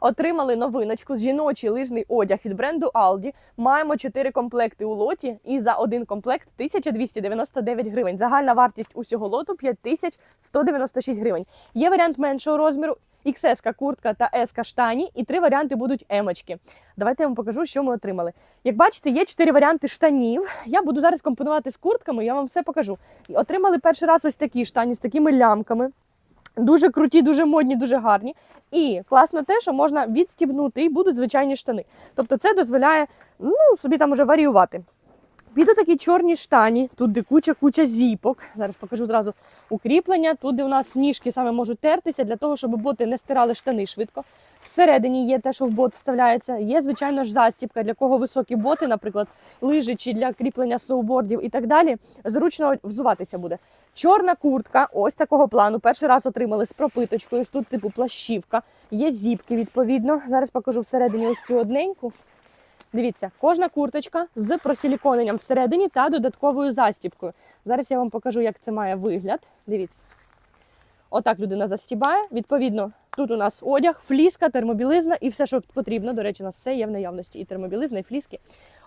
Отримали новиночку жіночий лижний одяг від бренду Aldi. Маємо 4 комплекти у лоті, і за один комплект 1299 гривень. Загальна вартість усього лоту 5196 гривень. Є варіант меншого розміру. XS куртка та S штані, і три варіанти будуть емочки. Давайте я вам покажу, що ми отримали. Як бачите, є чотири варіанти штанів. Я буду зараз компонувати з куртками, я вам все покажу. Отримали перший раз ось такі штані з такими лямками. Дуже круті, дуже модні, дуже гарні. І класно те, що можна відстібнути і будуть звичайні штани. Тобто це дозволяє ну, собі там уже варіювати. Піду такі чорні штані, тут де куча-куча зіпок. Зараз покажу зразу укріплення. Тут, де у нас ніжки саме можуть тертися для того, щоб боти не стирали штани швидко. Всередині є те, що в бот вставляється. Є, звичайно ж, застібка, для кого високі боти, наприклад, лижі чи для кріплення сноубордів і так далі. Зручно взуватися буде. Чорна куртка, ось такого плану. Перший раз отримали з пропиточкою. Тут, типу, плащівка. Є зіпки, відповідно. Зараз покажу всередині ось цю одненьку. Дивіться, кожна курточка з просиліконенням всередині та додатковою застібкою. Зараз я вам покажу, як це має вигляд. Дивіться. Отак людина застібає. Відповідно, тут у нас одяг, фліска, термобілизна і все, що потрібно. До речі, у нас все є в наявності. І термобілизна, і фліски.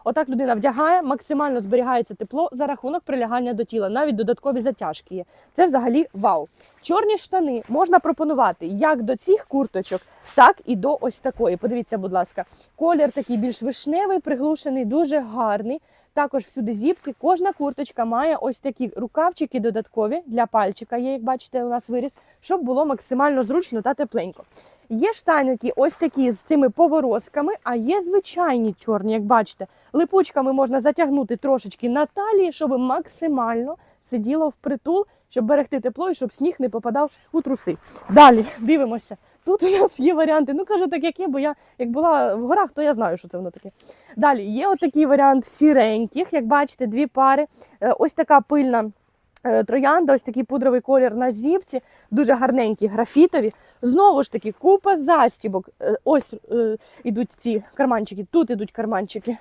Отак людина вдягає, максимально зберігається тепло за рахунок прилягання до тіла. Навіть додаткові затяжки є. Це взагалі вау. Чорні штани можна пропонувати як до цих курточок, так і до ось такої. Подивіться, будь ласка, колір такий більш вишневий, приглушений, дуже гарний. Також всюди зіпки. Кожна курточка має ось такі рукавчики додаткові для пальчика. Є, як бачите, у нас виріс, щоб було максимально зручно та тепленько. Є штаники ось такі з цими поворозками, а є звичайні чорні, як бачите. Липучками можна затягнути трошечки на талії, щоб максимально сиділо впритул, щоб берегти тепло і щоб сніг не попадав у труси. Далі дивимося. Тут у нас є варіанти. Ну кажу так, як є, бо я як була в горах, то я знаю, що це воно таке. Далі є отакий варіант сіреньких, як бачите, дві пари. Е, Ось така пильна троянда, ось такий пудровий колір на зіпці, дуже гарненькі графітові. Знову ж таки, купа застібок. Е, Ось е, ці карманчики, тут ідуть карманчики.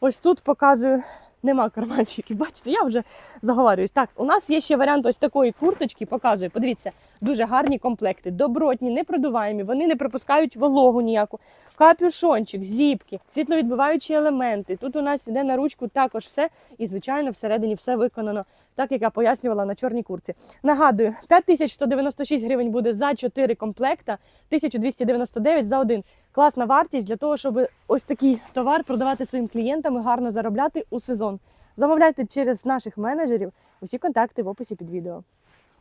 Ось тут показую, нема карманчиків. Бачите, я вже заговарююсь. Так, у нас є ще варіант ось такої курточки, показую. Подивіться, дуже гарні комплекти, добротні, непродуваємі, вони не пропускають вологу ніяку. Капюшончик, зіпки, світловідбиваючі елементи. Тут у нас іде на ручку також все. І, звичайно, всередині все виконано, так як я пояснювала на чорній курці. Нагадую, 5196 гривень буде за 4 комплекта, 1299 за один. Класна вартість для того, щоб ось такий товар продавати своїм клієнтам і гарно заробляти у сезон. Замовляйте через наших менеджерів. Усі контакти в описі під відео.